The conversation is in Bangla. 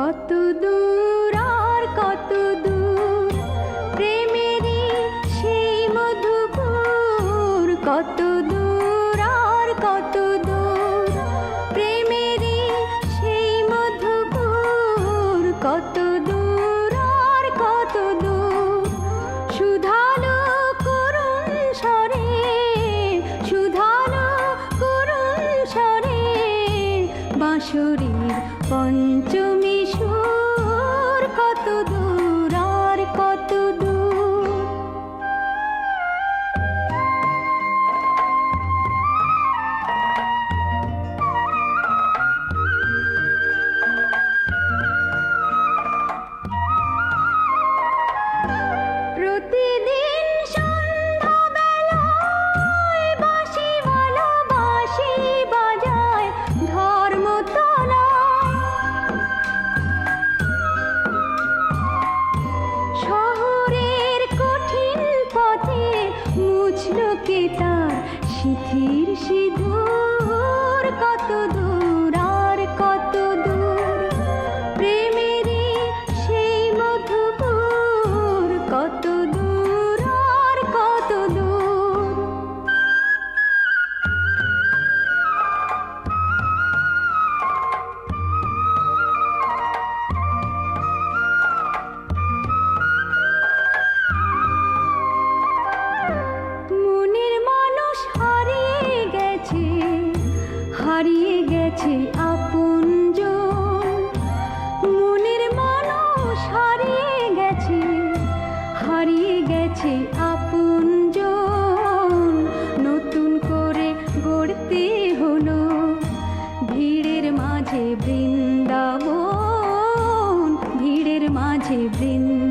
কত দূর আর কত দূর? প্রেমেরই সেই মধুপুর কত বাঁশরীর পঞ্চমী সুর। তার শিথির সিধু গেছে আপন মনের মানুষ হারিয়ে গেছে হারিয়ে গেছে আপন নতুন করে গড়তে হলো ভিড়ের মাঝে বৃন্দাবন, ভিড়ের মাঝে বৃন্দ